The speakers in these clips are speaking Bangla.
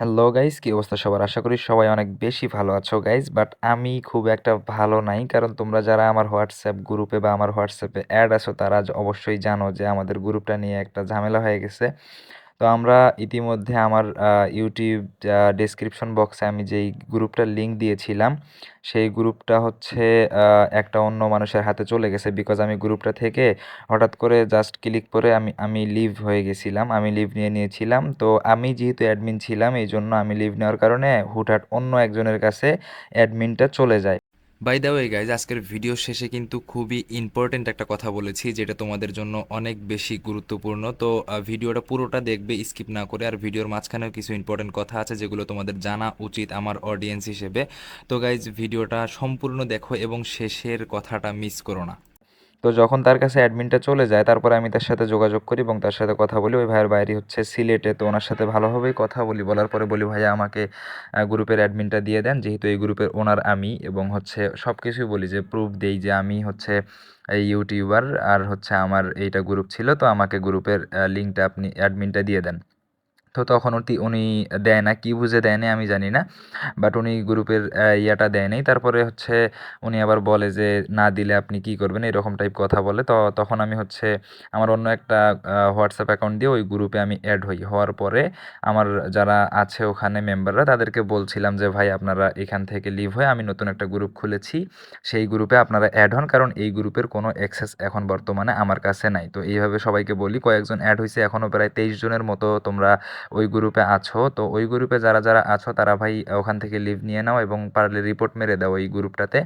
হ্যালো গাইজ কি অবস্থা সবার? আশা করি সবাই অনেক বেশি ভালো আছো গাইজ বাট আমি খুব একটা ভালো নাই, কারণ তোমরা যারা আমার হোয়াটসঅ্যাপ গ্রুপে বা আমার হোয়াটসঅ্যাপে অ্যাড আছো, তারা অবশ্যই জানো যে আমাদের গ্রুপটা নিয়ে একটা ঝামেলা হয়ে গেছে। তো আমরা ইতিমধ্যে আমার ইউটিউব ডেসক্রিপশন বক্সে আমি যেই গ্রুপটার লিঙ্ক দিয়েছিলাম, সেই গ্রুপটা হচ্ছে একটা অন্য মানুষের হাতে চলে গেছে বিকজ আমি গ্রুপটা থেকে হঠাৎ করে জাস্ট ক্লিক করে আমি আমি লিভ হয়ে গেছিলাম, আমি লিভ নিয়ে নিয়েছিলাম। তো আমি যেহেতু অ্যাডমিন ছিলাম এই জন্য আমি লিভ নেওয়ার কারণে হুটহাট অন্য একজনের কাছে অ্যাডমিনটা চলে যায়। বাই দ্য ওয়ে গাইজ আজকের ভিডিও শেষে কিন্তু খুবই ইম্পর্টেন্ট একটা কথা বলেছি, যেটা তোমাদের জন্য অনেক বেশি গুরুত্বপূর্ণ। তো ভিডিওটা পুরোটা দেখবে স্কিপ না করে, আর ভিডিওর মাঝখানেও কিছু ইম্পর্টেন্ট কথা আছে, যেগুলো তোমাদের জানা উচিত আমার অডিয়েন্স হিসেবে। তো গাইজ ভিডিওটা সম্পূর্ণ দেখো এবং শেষের কথাটা মিস করো না। তো যখন তার কাছে অ্যাডমিনটা চলে যায়, তারপরে আমি তার সাথে যোগাযোগ করি এবং তার সাথে কথা বলি, ওই ভাইয়ের বাইরে হচ্ছে সিলেটে, তো ওনার সাথে ভালোভাবেই কথা বলি। বলার পরে বলি, ভাইয়া, আমাকে গ্রুপের অ্যাডমিনটা দিয়ে দেন। যেহেতু এই গ্রুপের ওনার আমি এবং হচ্ছে সব কিছুই বলি যে প্রুফ দেই যে আমি হচ্ছে এই ইউটিউবার আর হচ্ছে আমার এইটা গ্রুপ ছিল, তো আমাকে গ্রুপের লিঙ্কটা আপনি অ্যাডমিনটা দিয়ে দেন। তো তখন উনি উনি দেয় না, কী বুঝে দেয় আমি জানি না বাট উনি গ্রুপের ইয়াটা দেয় তারপরে হচ্ছে উনি আবার বলে যে, না দিলে আপনি কি করবেন? এরকম টাইপ কথা বলে। তো তখন আমি হচ্ছে আমার অন্য একটা হোয়াটসঅ্যাপ অ্যাকাউন্ট দিয়ে ওই গ্রুপে আমি অ্যাড হই। হওয়ার পরে আমার যারা আছে ওখানে মেম্বাররা তাদেরকে বলছিলাম যে, ভাই, আপনারা এখান থেকে লিভ হয়ে আমি নতুন একটা গ্রুপ খুলেছি। সেই গ্রুপে আপনারা অ্যাড হন, কারণ এই গ্রুপের কোনো অ্যাক্সেস এখন বর্তমানে আমার কাছে নাই। তো এইভাবে সবাইকে বলি, কয়েকজন অ্যাড হয়েছে এখনও প্রায় তেইশ জনের মতো তোমরা ওই গ্রুপে আছো। তো ওই গ্রুপে যারা যারা আছো, তারা ভাই ওখান থেকে লিভ নিয়ে নাও এবং পারলে রিপোর্ট মেরে দাও ওই গ্রুপটাতে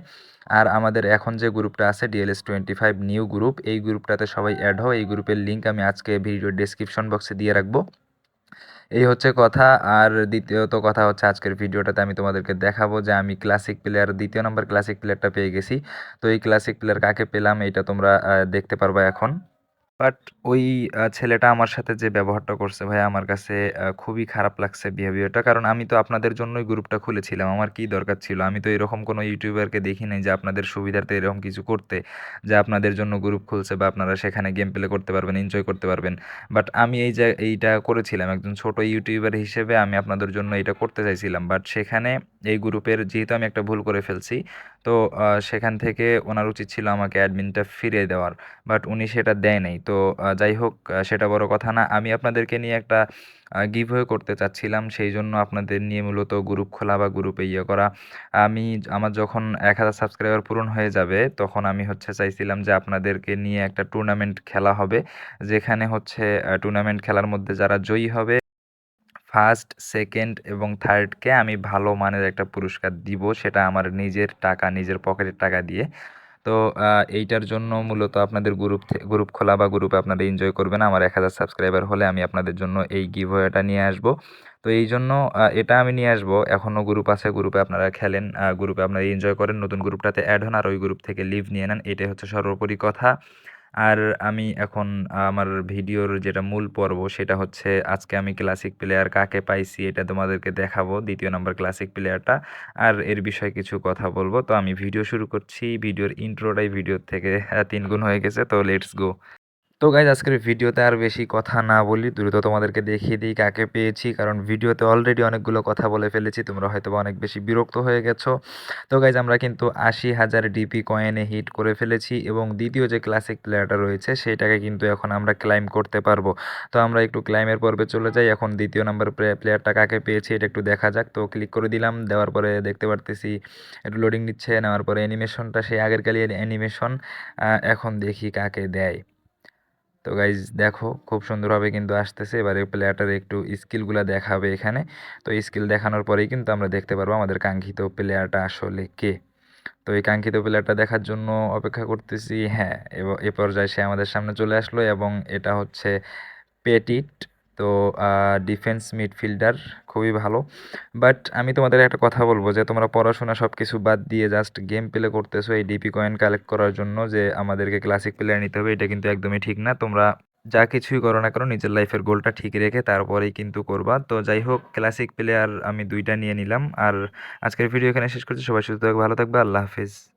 আর আমাদের এখন যে গ্রুপটা আছে DLS twenty five new group এই গ্রুপটাতে সবাই অ্যাড হও। এই গ্রুপের লিঙ্ক আমি আজকে ভিডিও ডেসক্রিপশন বক্সে দিয়ে রাখব। এই হচ্ছে কথা। আর দ্বিতীয়ত কথা হচ্ছে আজকের ভিডিওটাতে আমি তোমাদেরকে দেখাবো যে আমি ক্লাসিক প্লেয়ার দ্বিতীয় নম্বর ক্লাসিক প্লেয়ারটা পেয়ে গেছি। তো এই ক্লাসিক প্লেয়ার কাকে পেলাম এটা তোমরা দেখতে পারবা এখন। বাট ওই ছেলেটা আমার সাথে যে ব্যবহারটা করছে ভাই আমার কাছে খুবই খারাপ লাগছে বিহেভিয়ারটা কারণ আমি তো আপনাদের জন্যই গ্রুপটা খুলেছিলাম। আমার কি দরকার ছিল? আমি তো এরকম কোনো ইউটিউবারকে দেখি নাই যে আপনাদের সুবিধার্থে এরকম কিছু করতে, যে আপনাদের জন্য গ্রুপ খুলছে বা আপনারা সেখানে গেম প্লে করতে পারবেন এনজয় করতে পারবেন। বাট আমি এই যে এইটা করেছিলাম। একজন ছোট ইউটিউবার হিসেবে আমি আপনাদের জন্য এটা করতে চাইছিলাম। বাট সেখানে এই গ্রুপের যেহেতু আমি একটা ভুল করে ফেলছি তো সেখান থেকে ওনার উচিত ছিল আমাকে অ্যাডমিনটা ফিরিয়ে দেওয়ার বাট উনি সেটা দেয় নাই। তো যাই হোক সেটা বড় কথা না। আমি আপনাদেরকে নিয়ে একটা গিভওয়ে করতে চাচ্ছিলাম, সেই জন্য আপনাদের নিয়ে মূলত গ্রুপ খোলা বা গ্রুপে ইয়ে করা। আমি আমার যখন এক হাজার সাবস্ক্রাইবার পূরণ হয়ে যাবে, তখন আমি হচ্ছে চাইছিলাম যে আপনাদেরকে নিয়ে একটা টুর্নামেন্ট খেলা হবে, যেখানে হচ্ছে টুর্নামেন্ট খেলার মধ্যে যারা জয়ী হবে ফার্স্ট সেকেন্ড এবং থার্ডকে আমি ভালো মানের একটা পুরস্কার দিব, সেটা আমার নিজের টাকা, নিজের পকেটের টাকা দিয়ে। তো এইটার জন্য মূলত আপনাদের গ্রুপ গ্রুপ খোলা বা গ্রুপে আপনারা এনজয় করবেন। আমার এক হাজার সাবস্ক্রাইবার হলে আমি আপনাদের জন্য এই গিভওয়েটা নিয়ে আসব। তো এই জন্য এটা আমি নিয়ে আসব। এখনও গ্রুপ আছে গ্রুপে আপনারা খেলেন গ্রুপে আপনারা এনজয় করেন। নতুন গ্রুপটাতে অ্যাড হন আর ওই গ্রুপ থেকে লিভ নিয়ে নেন। এটাই হচ্ছে সর্বোপরি কথা। আর আমি এখন আমার ভিডিওর যেটা মূল পর্ব সেটা হচ্ছে আজকে আমি ক্লাসিক প্লেয়ার কাকে পাইছি এটা তোমাদেরকে দেখাবো, দ্বিতীয় নম্বর ক্লাসিক প্লেয়ারটা আর এর বিষয়ে কিছু কথা বলব। তো আমি ভিডিও শুরু করছি, ভিডিওর ইন্ট্রোটাই ভিডিওর থেকে তিন গুণ হয়ে গেছে, তো লেটস গো তো গাইজ আজকের ভিডিওতে আর বেশি কথা না বলি, দ্রুত তোমাদেরকে দেখিয়ে দিই কাকে পেয়েছি, কারণ ভিডিওতে অলরেডি অনেকগুলো কথা বলে ফেলেছি, তোমরা হয়তো অনেক বেশি বিরক্ত হয়ে গেছো। তো গাইজ আমরা কিন্তু আশি হাজার ডিপি কয়েনে হিট করে ফেলেছি এবং দ্বিতীয় যে ক্লাসিক প্লেয়ারটা রয়েছে, সেটাকে কিন্তু এখন আমরা ক্লাইম করতে পারব। তো আমরা একটু ক্লাইমের পর্বে চলে যাই, এখন দ্বিতীয় নাম্বার প্লেয়ারটা কাকে পেয়েছি, এটা একটু দেখা যাক। তো ক্লিক করে দিলাম, দেওয়ার পরে দেখতে পারতেছি একটু লোডিং নিচ্ছে, নেওয়ার পরে অ্যানিমেশনটা সেই আগের কালির অ্যানিমেশন এখন দেখি কাকে দেয়। তো গাইজ দেখো, খুব সুন্দরভাবে কিন্তু আসতেছে। এবারে প্লেয়ারটার একটু স্কিলগুলো দেখাবে এখানে। তো স্কিল দেখানোর পরেই কিন্তু আমরা দেখতে পারব আমাদের কাঙ্ক্ষিত প্লেয়ারটা আসলে কে। তো এই কাঙ্ক্ষিত প্লেয়ারটা দেখার জন্য অপেক্ষা করতেছি। হ্যাঁ এ পর্যায়ে সে আমাদের সামনে চলে আসলো এবং এটা হচ্ছে পেটিট তো ডিফেন্স মিডফিল্ডার খুবই ভালো। বাট আমি তোমাদের একটা কথা বলব যে, তোমরা পড়াশোনা সব কিছু বাদ দিয়ে জাস্ট গেম প্লে করতেছো এই ডিপি কয়েন কালেক্ট করার জন্য যে, আমাদেরকে ক্লাসিক প্লেয়ার নিতে হবে, এটা কিন্তু একদমই ঠিক না। তোমরা যা কিছুই করো না করো নিজের লাইফের গোলটা ঠিক রেখে তারপরেই কিন্তু করবা। তো যাই হোক ক্লাসিক প্লেয়ার আমি দুইটা নিয়ে নিলাম। আর আজকের ভিডিও এখানে শেষ করছি। সবাই সুস্থ থাকবে ভালো থাকবে। আল্লাহ হাফিজ।